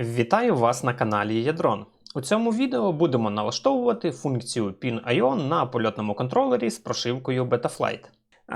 Вітаю вас на каналі Ядрон. У цьому відео будемо налаштовувати функцію Pin.io на польотному контролері з прошивкою Betaflight.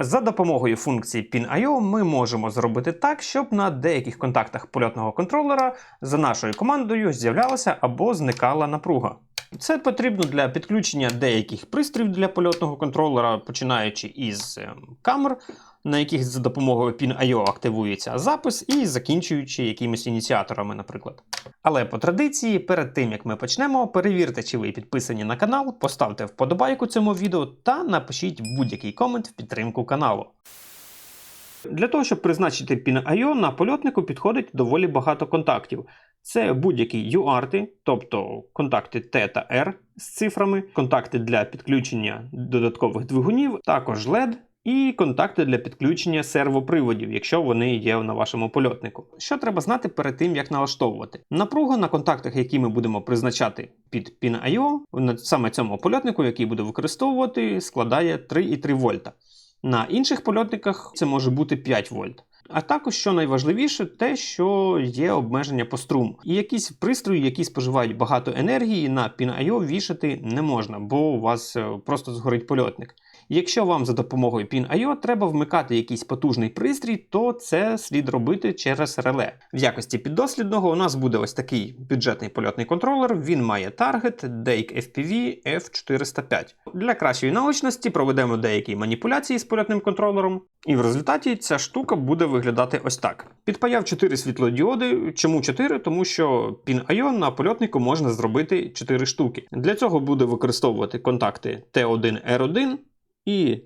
За допомогою функції Pin.io ми можемо зробити так, щоб на деяких контактах польотного контролера за нашою командою з'являлася або зникала напруга. Це потрібно для підключення деяких пристроїв для польотного контролера, починаючи із е, камер, на яких за допомогою Pin.io активується запис, і закінчуючи якимись ініціаторами, наприклад. Але по традиції, перед тим як ми почнемо, перевірте, чи ви підписані на канал, поставте вподобайку цьому відео та напишіть будь-який комент в підтримку каналу. Для того, щоб призначити Pin.io, на польотнику підходить доволі багато контактів. Це будь-які UART, тобто контакти T та R з цифрами, контакти для підключення додаткових двигунів, також LED і контакти для підключення сервоприводів, якщо вони є на вашому польотнику. Що треба знати перед тим, як налаштовувати? Напруга на контактах, які ми будемо призначати під Pin.io, на саме цьому польотнику, який буде використовувати, складає 3,3 вольта. На інших польотниках це може бути 5 вольт. А також, що найважливіше, те, що є обмеження по струму. І якісь пристрої, які споживають багато енергії, на Pin.io вішати не можна, бо у вас е, просто згорить польотник. Якщо вам за допомогою Pin.io треба вмикати якийсь потужний пристрій, то це слід робити через реле. В якості піддослідного у нас буде ось такий бюджетний польотний контролер. Він має таргет Dake FPV F405. Для кращої наочності проведемо деякі маніпуляції з польотним контролером, і в результаті ця штука буде виглядати ось так. Підпаяв 4 світлодіоди. Чому 4? Тому що Pin.io на польотнику можна зробити 4 штуки. Для цього буде використовувати контакти T1 R1 і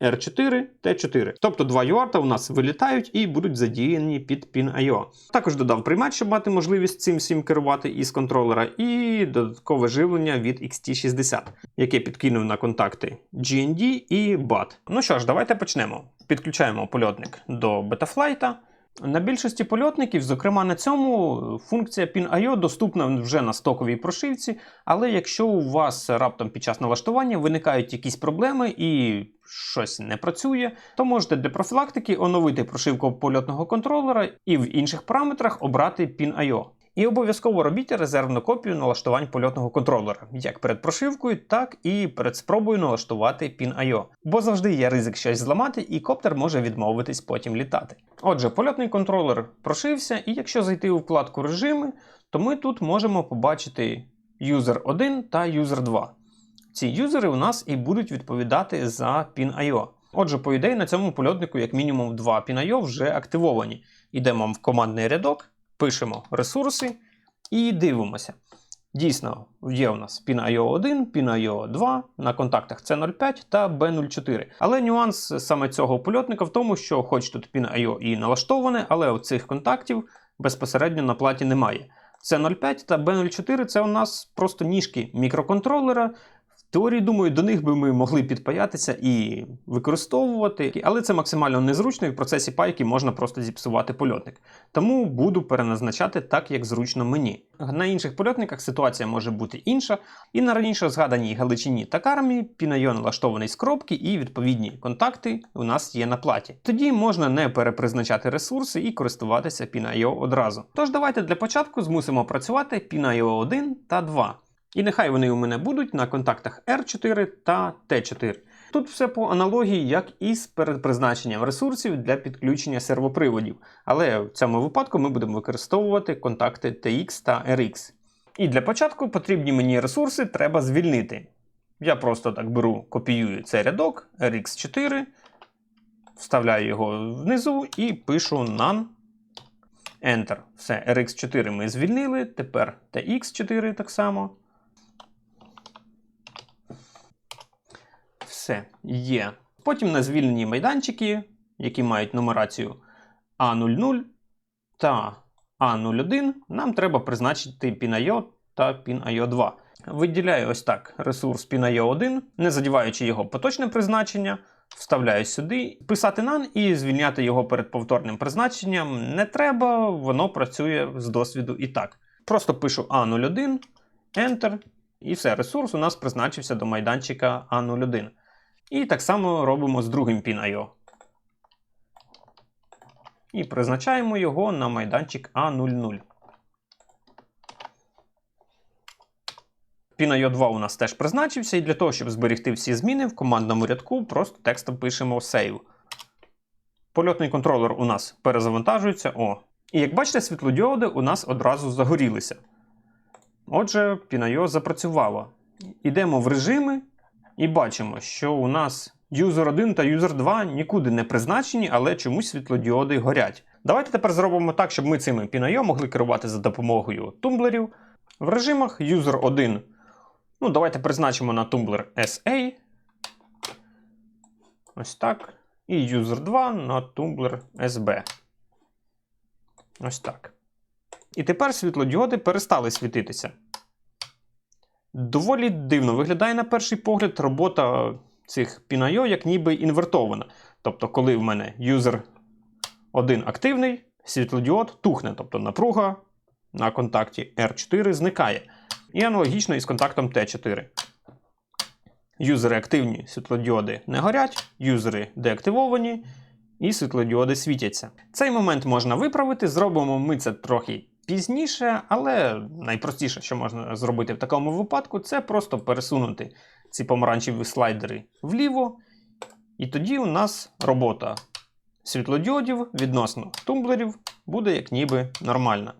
R4, T4. Тобто два UART у нас вилітають і будуть задіяні під Pin.io. Також додав приймач, щоб мати можливість цим всім керувати із контролера, і додаткове живлення від XT60, яке підкинув на контакти GND і BAT. Ну що ж, давайте почнемо. Підключаємо польотник до Betaflight. На більшості польотників, зокрема на цьому, функція Pin.io доступна вже на стоковій прошивці, але якщо у вас раптом під час налаштування виникають якісь проблеми і щось не працює, то можете для профілактики оновити прошивку польотного контролера і в інших параметрах обрати Pin.io. І обов'язково робіть резервну копію налаштувань польотного контролера, як перед прошивкою, так і перед спробою налаштувати Pin.io. Бо завжди є ризик щось зламати, і коптер може відмовитись потім літати. Отже, польотний контролер прошився, і якщо зайти у вкладку режими, то ми тут можемо побачити User 1 та User 2. Ці юзери у нас і будуть відповідати за Pin.io. Отже, по ідеї, на цьому польотнику як мінімум два Pin.io вже активовані. Йдемо в командний рядок пишемо ресурси і дивимося. Дійсно, є у нас Pin.io 1, Pin.io 2, на контактах C05 та B04. Але нюанс саме цього польотника в тому, що хоч тут Pin.io і налаштоване, але у цих контактів безпосередньо на платі немає. C05 та B04 це у нас просто ніжки мікроконтролера. Теорії, думаю, до них би ми могли підпаятися і використовувати, але це максимально незручно і в процесі пайки можна просто зіпсувати польотник. Тому буду переназначати так, як зручно мені. На інших польотниках ситуація може бути інша, і на раніше згаданій Галичині та кармі Pin.io налаштований з коробки і відповідні контакти у нас є на платі. Тоді можна не перепризначати ресурси і користуватися Pin.io одразу. Тож давайте для початку змусимо працювати Pin.io 1 та 2. І нехай вони у мене будуть на контактах R4 та T4. Тут все по аналогії, як і з передпризначенням ресурсів для підключення сервоприводів. Але в цьому випадку ми будемо використовувати контакти TX та RX. І для початку потрібні мені ресурси треба звільнити. Я просто так беру, копіюю цей рядок RX4, вставляю його внизу і пишу none. Enter. Все, RX4 ми звільнили. Тепер TX4 так само. Все є. Потім на звільнені майданчики, які мають нумерацію А00 та А01, нам треба призначити Pin.io та Pin.io 2. Виділяю ось так ресурс Pin.io 1, не задіваючи його поточне призначення, вставляю сюди, писати none і звільняти його перед повторним призначенням не треба, воно працює з досвіду і так. Просто пишу А01, Enter, і все, ресурс у нас призначився до майданчика А01. І так само робимо з другим Pin.io. І призначаємо його на майданчик А00. PinIO 2 у нас теж призначився, і для того, щоб зберегти всі зміни в командному рядку, просто текстом пишемо save. Польотний контролер у нас перезавантажується. О. І як бачите, світлодіоди у нас одразу загорілися. Отже, PinIO запрацювало. Йдемо в режими і бачимо, що у нас User 1 та User 2 нікуди не призначені, але чомусь світлодіоди горять. Давайте тепер зробимо так, щоб ми цими PinIO могли керувати за допомогою тумблерів. В режимах User 1. Ну, давайте призначимо на тумблер SA. Ось так. І User 2 на тумблер SB. Ось так. І тепер світлодіоди перестали світитися. Доволі дивно виглядає на перший погляд робота цих PinIO як ніби інвертована. Тобто, коли в мене юзер 1 активний, світлодіод тухне, тобто напруга на контакті R4 зникає. І аналогічно із контактом T4. Юзери активні, світлодіоди не горять, юзери деактивовані, і світлодіоди світяться. Цей момент можна виправити, зробимо ми це трохи пізніше, але найпростіше, що можна зробити в такому випадку, це просто пересунути ці помаранчеві слайдери вліво. І тоді у нас робота світлодіодів відносно тумблерів буде як ніби нормальна.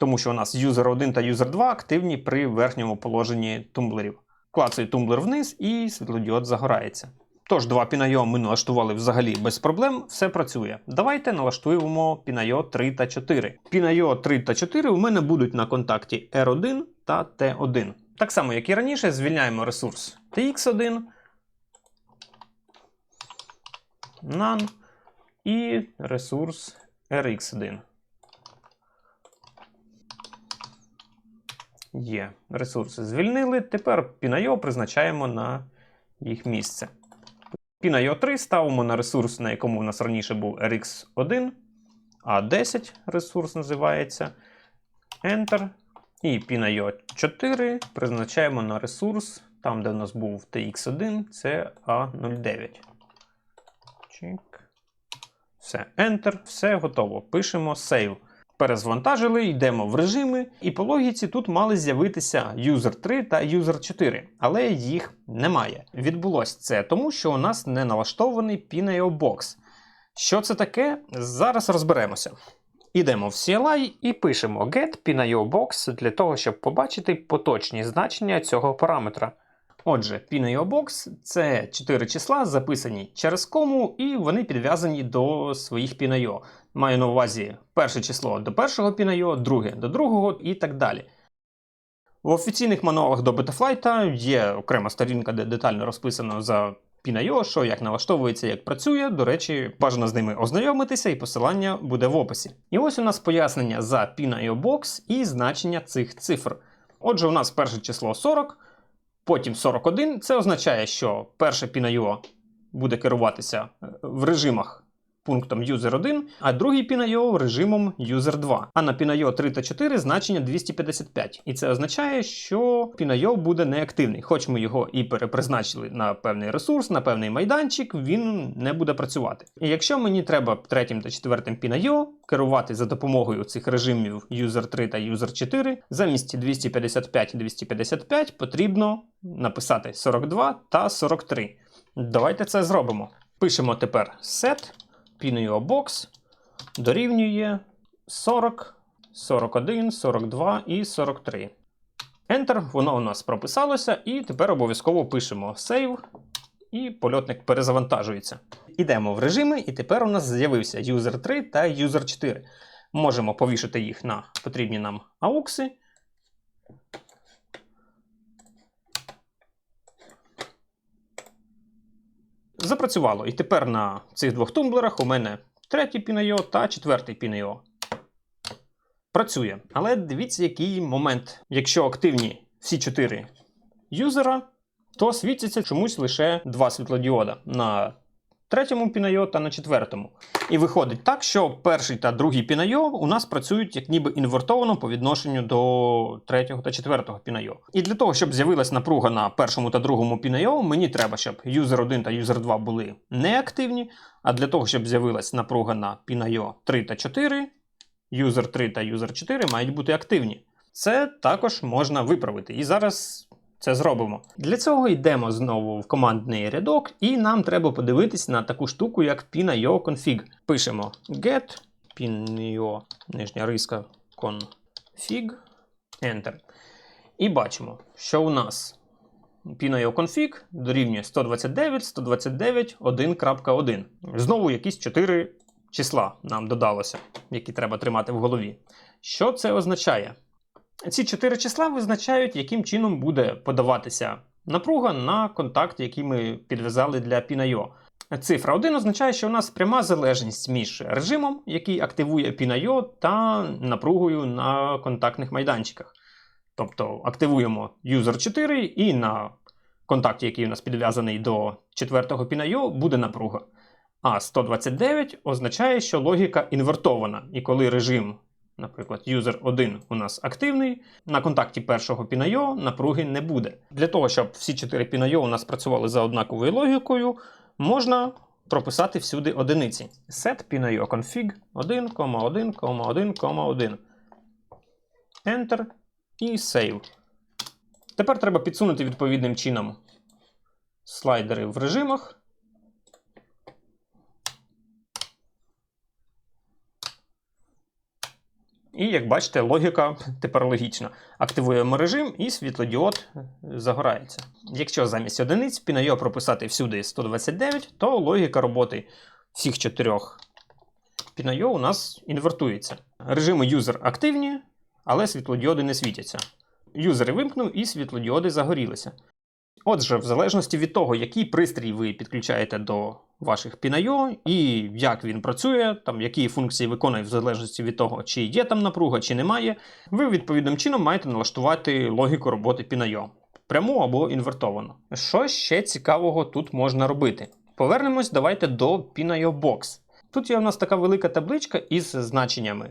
Тому що у нас юзер 1 та юзер 2 активні при верхньому положенні тумблерів. Клацаю тумблер вниз і світлодіод загорається. Тож, два PinIO ми налаштували взагалі без проблем, все працює. Давайте налаштуємо PinIO 3 та 4. PinIO 3 та 4 у мене будуть на контакті R1 та T1. Так само, як і раніше, звільняємо ресурс TX1, NaN і ресурс RX1. Є. Ресурси звільнили. Тепер PinIO призначаємо на їх місце. PinIO 3 ставимо на ресурс, на якому у нас раніше був RX1, A10 ресурс називається. Enter. І PinIO 4 призначаємо на ресурс, там, де у нас був TX1, це A09. Чик. Все, Enter, все готово. Пишемо Save. Перезвантажили, йдемо в режими, і по логіці тут мали з'явитися User 3 та User 4, але їх немає. Відбулось це тому, що у нас не налаштований PinIO Box. Що це таке? Зараз розберемося. Ідемо в CLI і пишемо get PinIO Box для того, щоб побачити поточні значення цього параметра. Отже, PinIO Box – це 4 числа, записані через кому, і вони підв'язані до своїх PinIO. Маю на увазі перше число до першого PinIO, друге до другого і так далі. В офіційних мануалах до Betaflight є окрема сторінка, де детально розписано за PinIO, що як налаштовується, як працює. До речі, бажано з ними ознайомитися, і посилання буде в описі. І ось у нас пояснення за PinIO Box і значення цих цифр. Отже, у нас перше число 40. Потім 41. Це означає, що перше PinIO буде керуватися е, в режимах пунктом user 1, а другий PinIO режимом user 2. А на PinIO 3 та 4 значення 255. І це означає, що PinIO буде неактивний. Хоч ми його і перепризначили на певний ресурс, на певний майданчик, він не буде працювати. І якщо мені треба третім та четвертим PinIO керувати за допомогою цих режимів user 3 та user 4, замість 255 і 255 потрібно написати 42 та 43. Давайте це зробимо. Пишемо тепер set PinIO Box дорівнює 40, 41, 42 і 43. Enter, воно у нас прописалося, і тепер обов'язково пишемо Save, і польотник перезавантажується. Ідемо в режими, і тепер у нас з'явився User 3 та User 4. Можемо повішати їх на потрібні нам аукси. Запрацювало. І тепер на цих двох тумблерах у мене третій PinIO та четвертий PinIO. Працює. Але дивіться, який момент. Якщо активні всі чотири юзера, то світяться чомусь лише два світлодіода на третьому PinIO та на четвертому. І виходить так, що перший та другий PinIO у нас працюють як ніби інвертовано по відношенню до третього та четвертого PinIO. І для того, щоб з'явилась напруга на першому та другому PinIO, мені треба, щоб юзер 1 та юзер 2 були неактивні. А для того, щоб з'явилась напруга на PinIO 3 та 4, юзер 3 та юзер 4 мають бути активні. Це також можна виправити. І зараз це зробимо. Для цього йдемо знову в командний рядок, і нам треба подивитись на таку штуку, як pin.io config. Пишемо get pin.io, нижня риска config, enter. І бачимо, що у нас pin.io config дорівнює 129, 129, 1.1. Знову якісь 4 числа нам додалося, які треба тримати в голові. Що це означає? Ці чотири числа визначають, яким чином буде подаватися напруга на контакт, який ми підв'язали для Pin.io. Цифра 1 означає, що у нас пряма залежність між режимом, який активує Pin.io, та напругою на контактних майданчиках. Тобто активуємо user 4 і на контакті, який у нас підв'язаний до четвертого Pin.io, буде напруга. А 129 означає, що логіка інвертована, і коли режим Наприклад, user 1 у нас активний, на контакті першого Pin.io напруги не буде. Для того, щоб всі 4 Pin.io у нас працювали за однаковою логікою, можна прописати всюди одиниці. Set Pin.io config 1,1,1,1. Enter і Save. Тепер треба підсунути відповідним чином слайдери в режимах. І як бачите, логіка тепер логічна. Активуємо режим і світлодіод загорається. Якщо замість одиниць Pin.io прописати всюди 129, то логіка роботи всіх чотирьох Pin.io у нас інвертується. Режими юзер активні, але світлодіоди не світяться. Юзери вимкнув і світлодіоди загорілися. Отже, в залежності від того, який пристрій ви підключаєте до ваших Pin.io і як він працює, там які функції виконує в залежності від того, чи є там напруга, чи немає, ви відповідним чином маєте налаштувати логіку роботи Pin.io. пряму або інвертовану. Що ще цікавого тут можна робити? Повернемось давайте до Pin.io Box. Тут є у нас така велика табличка із значеннями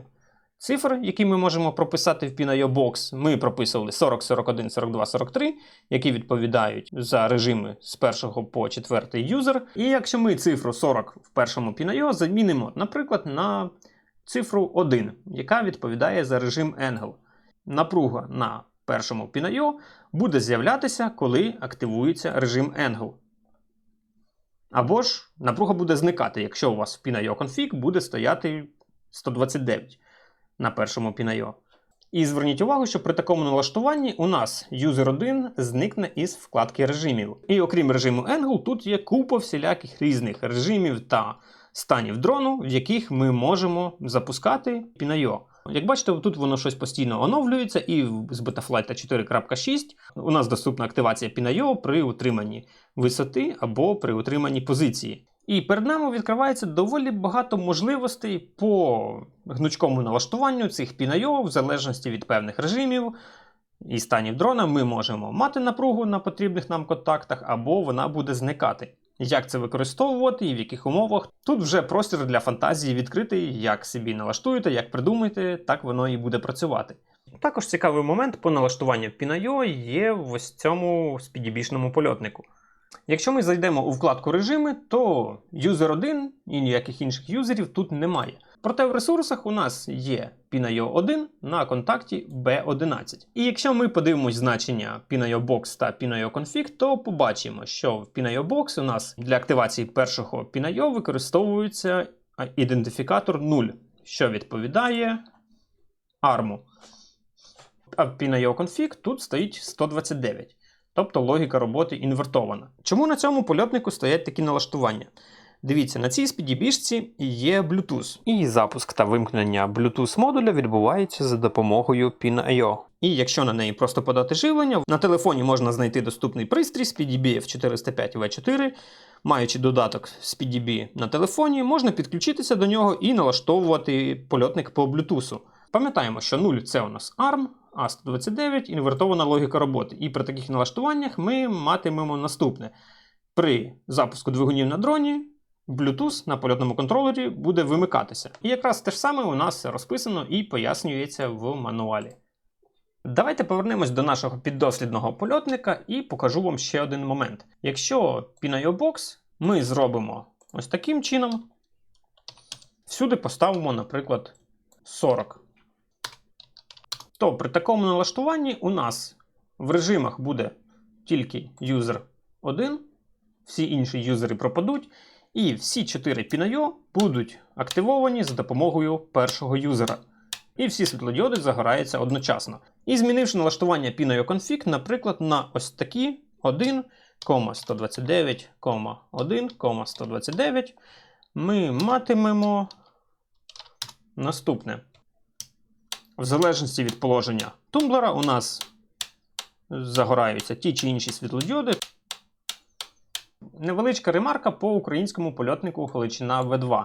цифр, які ми можемо прописати в Pin.io Box. Ми прописували 40, 41, 42, 43, які відповідають за режими з 1 по 4 юзер. І якщо ми цифру 40 в першому Pin.io замінимо, наприклад, на цифру 1, яка відповідає за режим Angle. Напруга на першому Pin.io буде з'являтися, коли активується режим Angle. Або ж напруга буде зникати, якщо у вас в Pin.io config буде стояти 129 на першому Pin.io. І зверніть увагу, що при такому налаштуванні у нас user 1 зникне із вкладки режимів. І окрім режиму Angle, тут є купа всіляких різних режимів та станів дрону, в яких ми можемо запускати Pin.io. Як бачите, тут воно щось постійно оновлюється, і з Betaflight 4.6 у нас доступна активація Pin.io при утриманні висоти або при утриманні позиції. І перед нами відкривається доволі багато можливостей по гнучкому налаштуванню цих Pin.io в залежності від певних режимів і станів дрона. Ми можемо мати напругу на потрібних нам контактах, або вона буде зникати. Як це використовувати і в яких умовах? Тут вже простір для фантазії відкритий, як собі налаштуєте, як придумаєте, так воно і буде працювати. Також цікавий момент по налаштуванню Pin.io є в ось цьому спідібішному польотнику. Якщо ми зайдемо у вкладку режими, то юзер 1 і ніяких інших юзерів тут немає. Проте в ресурсах у нас є Pin.io 1 на контакті B11. І якщо ми подивимось значення Pin.io Box та Pin.io Config, то побачимо, що в Pin.io Box у нас для активації першого Pin.io використовується ідентифікатор 0, що відповідає ARM. А в Pin.io Config тут стоїть 129. Тобто логіка роботи інвертована. Чому на цьому польотнику стоять такі налаштування? Дивіться, на цій спідібішці є Bluetooth, і запуск та вимкнення Bluetooth модуля відбувається за допомогою Pin.io. І якщо на неї просто подати живлення, на телефоні можна знайти доступний пристрій SpeedyB F405V4. Маючи додаток SpeedyB на телефоні, можна підключитися до нього і налаштовувати польотник по Bluetooth. Пам'ятаємо, що 0 це у нас ARM, а 129 інвертована логіка роботи. І при таких налаштуваннях ми матимемо наступне: при запуску двигунів на дроні. Bluetooth на польотному контролері буде вимикатися. І якраз те ж саме у нас розписано і пояснюється в мануалі. Давайте повернемось до нашого піддослідного польотника і покажу вам ще один момент. Якщо Box ми зробимо ось таким чином, всюди поставимо, наприклад, 40, то при такому налаштуванні у нас в режимах буде тільки юзер 1, всі інші юзери пропадуть, і всі 4 PIN.io будуть активовані за допомогою першого юзера. І всі світлодіоди загораються одночасно. І змінивши налаштування PIN.io config, наприклад, на ось такі 1,1,1,129, ми матимемо наступне. В залежності від положення тумблера у нас загораються ті чи інші світлодіоди. Невеличка ремарка по українському польотнику Галичина В2.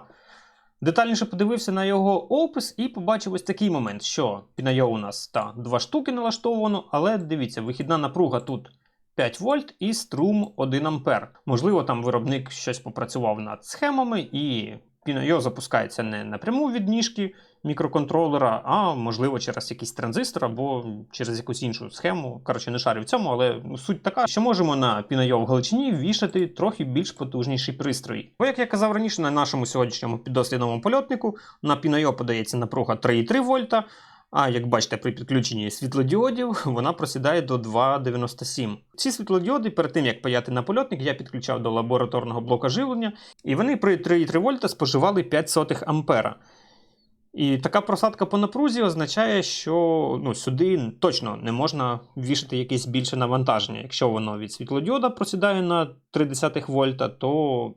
Детальніше подивився на його опис і побачив ось такий момент, що Пінайо у нас та два штуки налаштовано, але дивіться, вихідна напруга тут 5 вольт і струм 1 ампер. Можливо, там виробник щось попрацював над схемами, і Пінайо запускається не напряму від ніжки мікроконтролера, а можливо через якийсь транзистор або через якусь іншу схему. Коротше, не шарю в цьому, але суть така, що можемо на в Галичині вішати трохи більш потужніший пристрій. Бо, як я казав раніше, на нашому сьогоднішньому піддослідному польотнику на Пінайо подається напруга 3,3 вольта. А як бачите, при підключенні світлодіодів вона просідає до 2,97. Ці світлодіоди, перед тим як паяти на польотник, я підключав до лабораторного блока живлення, і вони при 3,3 вольта споживали 5 сотих ампера. І така просадка по напрузі означає, що ну, сюди точно не можна вішати якесь більше навантаження. Якщо воно від світлодіода просідає на 0,3 вольта, то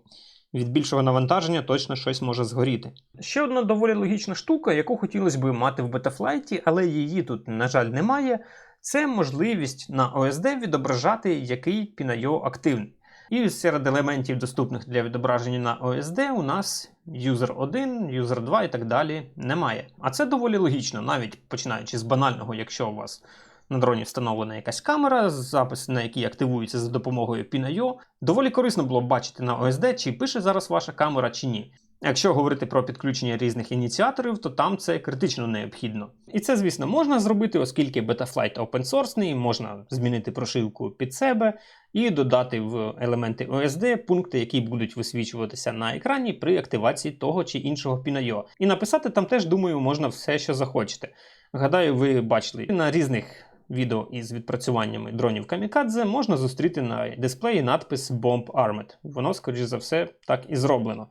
від більшого навантаження точно щось може згоріти. Ще одна доволі логічна штука, яку хотілося б мати в бетафлайті, але її тут, на жаль, немає. Це можливість на OSD відображати, який пінайо активний. І серед елементів, доступних для відображення на OSD, у нас user 1, user 2 і так далі немає. А це доволі логічно, навіть починаючи з банального, якщо у вас на дроні встановлена якась камера, запис на якій активується за допомогою PIN.io, доволі корисно було б бачити на OSD, чи пише зараз ваша камера, чи ні. Якщо говорити про підключення різних ініціаторів, то там це критично необхідно. І це, звісно, можна зробити, оскільки Betaflight source, можна змінити прошивку під себе і додати в елементи OSD пункти, які будуть висвічуватися на екрані при активації того чи іншого PIN.io. І написати там теж, думаю, можна все, що захочете. Гадаю, ви бачили на різних відео із відпрацюваннями дронів Камікадзе можна зустріти на дисплеї надпис Bomb Armed. Воно, скоріш за все, так і зроблено.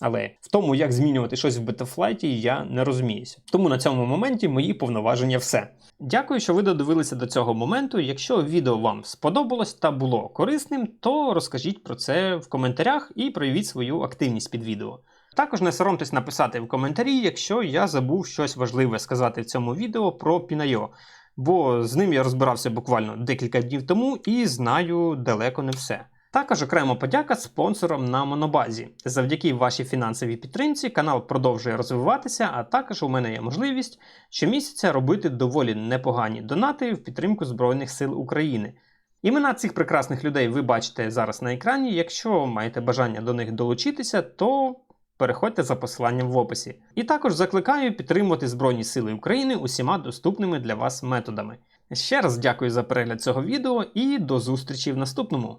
Але в тому, як змінювати щось в бетафлайті, я не розуміюся. Тому на цьому моменті мої повноваження все. Дякую, що ви додивилися до цього моменту. Якщо відео вам сподобалось та було корисним, то розкажіть про це в коментарях і проявіть свою активність під відео. Також не соромтесь написати в коментарі, якщо я забув щось важливе сказати в цьому відео про Пінайо, бо з ним я розбирався буквально декілька днів тому і знаю далеко не все. Також окремо подяка спонсорам на Монобазі. Завдяки вашій фінансовій підтримці канал продовжує розвиватися, а також у мене є можливість щомісяця робити доволі непогані донати в підтримку Збройних сил України. Імена цих прекрасних людей ви бачите зараз на екрані. Якщо маєте бажання до них долучитися, то переходьте за посиланням в описі. І також закликаю підтримувати Збройні Сили України усіма доступними для вас методами. Ще раз дякую за перегляд цього відео і до зустрічі в наступному.